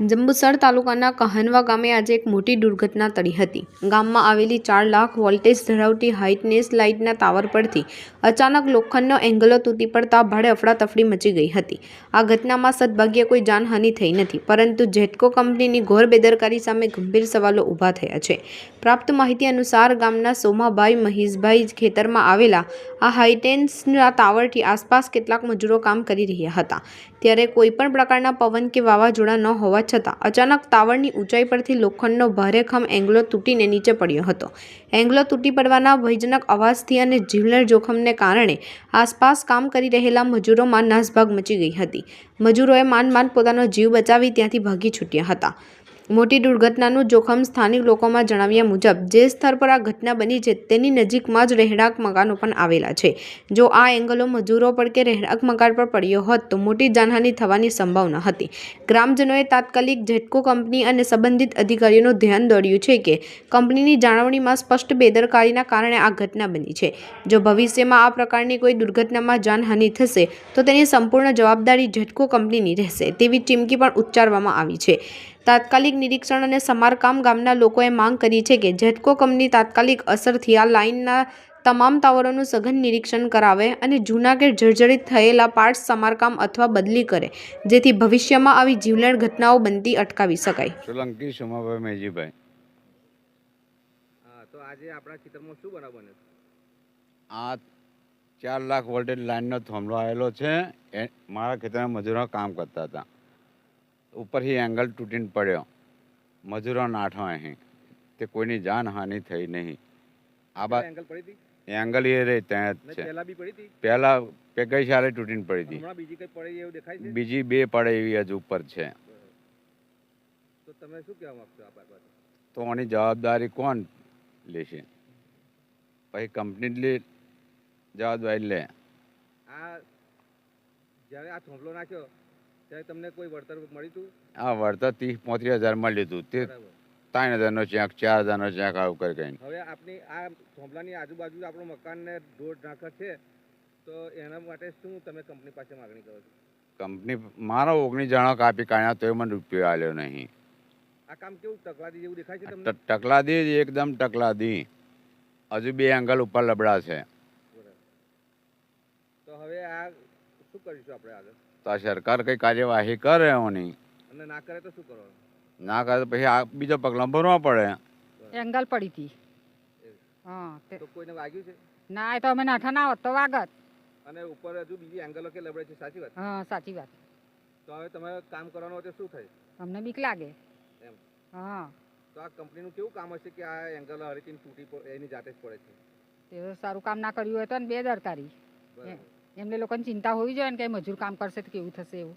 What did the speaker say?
જંબુસર તાલુકાના કહાનવા ગામે આજે એક મોટી દુર્ઘટના ટળી હતી. ગામમાં આવેલી ચાર લાખ વોલ્ટેજ ધરાવતી હાઇટનેસ લાઇટના ટાવર પરથી અચાનક લોખંડનો એંગલો તૂટી પડતા ભારે અફડાતફડી મચી ગઈ હતી. આ ઘટનામાં સદભાગ્યે કોઈ જાનહાનિ થઈ નથી, પરંતુ જેટકો કંપનીની ઘોર બેદરકારી સામે ગંભીર સવાલો ઊભા થયા છે. પ્રાપ્ત માહિતી અનુસાર, ગામના સોમાભાઈ મહેશભાઈ ખેતરમાં આવેલા આ હાઇટેન્સના ટાવરથી આસપાસ કેટલાક મજૂરો કામ કરી રહ્યા હતા. ત્યારે કોઈપણ પ્રકારના પવન કે વાવાઝોડા ન હોવા છતાં અચાનક ટાવરની ઊંચાઈ પરથી લોખંડનો ભારે ખમ એંગ્લો તૂટીને નીચે પડ્યો હતો. એંગલો તૂટી પડવાના ભયજનક અવાજથી અને જીવલેણ જોખમને કારણે આસપાસ કામ કરી રહેલા મજૂરોમાં નાસભાગ મચી ગઈ હતી. મજૂરોએ માંડ માંડ પોતાનો જીવ બચાવી ત્યાંથી ભાગી છૂટ્યા હતા. મોટી દુર્ઘટનાનું જોખમ સ્થાનિક લોકોમાં જણાવ્યા મુજબ, જે સ્થળ પર આ ઘટના બની છે તેની નજીકમાં જ રહેણાંક મકાનો પણ આવેલા છે. જો આ એંગલો મજૂરો પર કે રહેણાંક મકાન પર પડ્યો હોત, તો મોટી જાનહાનિ થવાની સંભાવના હતી. ગ્રામજનોએ તાત્કાલિક ઝેટકો કંપની અને સંબંધિત અધિકારીઓનું ધ્યાન દોર્યું છે કે, કંપનીની જાળવણીમાં સ્પષ્ટ બેદરકારીના કારણે આ ઘટના બની છે. જો ભવિષ્યમાં આ પ્રકારની કોઈ દુર્ઘટનામાં જાનહાનિ થશે, તો તેની સંપૂર્ણ જવાબદારી ઝેટકો કંપનીની રહેશે તેવી ચીમકી પણ ઉચ્ચારવામાં આવી છે. તાત્કાલિક નિરીક્ષણ અને સમારકામ ગામના લોકોએ માંગ કરી છે કે જેટકો કંપની તાત્કાલિક અસરથી આ લાઇનના તમામ ટાવરોનું સઘન નિરીક્ષણ કરાવે અને જૂના કે જર્જરિત થયેલા પાર્ટ્સ સમારકામ અથવા બદલી કરે જેથી ભવિષ્યમાં આવી જીવલેણ ઘટનાઓ બનતી અટકાવી શકાય. સોલંકી સોમાભાઈ મેજીભાઈ. હા તો આજે આપણા ખેતરમાં શું બનાવ બન્યો? આ ચાર લાખ વોલ્ટેજ લાઇનનો થાંભલો આવેલો છે. એ મારા ખેતરમાં મજૂરો કામ કરતા હતા. ઉપરથી એંગલ તૂટીને પડ્યો. મજૂરો નાઠો અહીં. તે કોઈની જાનહાનિ થઈ નહીં. આ બાદ એંગલ પડી હતી? એંગલ એ રે ત્યાં જ છે. પહેલા બી પડી હતી? પહેલા પે ગઈ સાલે તૂટીને પડી હતી. હમણાં બીજી કઈ પડી એવું દેખાય છે? બીજી બે પડે એવી હજુ ઉપર છે. તો તમે શું કહેવા માંગશો આ બાબતે? તો આની જવાબદારી કોણ લેશે? પછી કંપની જવાબદારી લે. આ જ્યારે આ થોંભલો નાખ્યો ત્યારે તમને કોઈ વળતર મળ્યું હતું આ વળતર ત્રીસ પોત્રીસ હજાર મળ્યું હતું તે ત્રણ હજારનો ચેક ચાર હજારનો ચેક આવું કરી કરીને. હવે આપની આ થોંભલાની આજુબાજુ આપણું મકાનને દોઢ નાખર છે તો એના માટે શું તમે કંપની પાસે માગણી કરો છો? કંપની મારો ઓગણીસ જણો કાપી કાઢ્યા તોય મને રૂપિયો આવ્યો નહીં. આ કામ કેવું ટકલાદી જેવું દેખાય છે તમને? ટકલાદી એકદમ ટકલા દી હજુ બે એંગલ ઉપર લબડા છે તો હવે આ શું કરીશું આપણે આગળ? તો આ સરકાર કઈ કાર્યવાહી કરે એની અને ના કરે તો શું કરવાનું? ના કરે તો પછી આ બીજો પગલાં ભરવા પડે. એંગલ પડી હતી. હા તો કોઈને વાગ્યું છે? ના એ તો અમે નાઠા ના હોત તો વાગત. અને ઉપર હજુ બીજી એંગલો કે લબડે છે સાચી વાત? હા સાચી વાત. તો હવે તમે કામ કરવાનું હોય તો શું થાય? અમને બીક લાગે. એમ. હા. તો આ કંપનીનું કેવું કામ હશે કે આ એંગલ હરીથી તૂટી એની જાતે જ પડે છે? તે સારું કામ ના કર્યું હોય તો ને બેદરકારી. બરાબર. એમને લોકોને ચિંતા હોવી જોઈએ ને કે મજૂર કામ કરશે તો કેવું થશે એવું.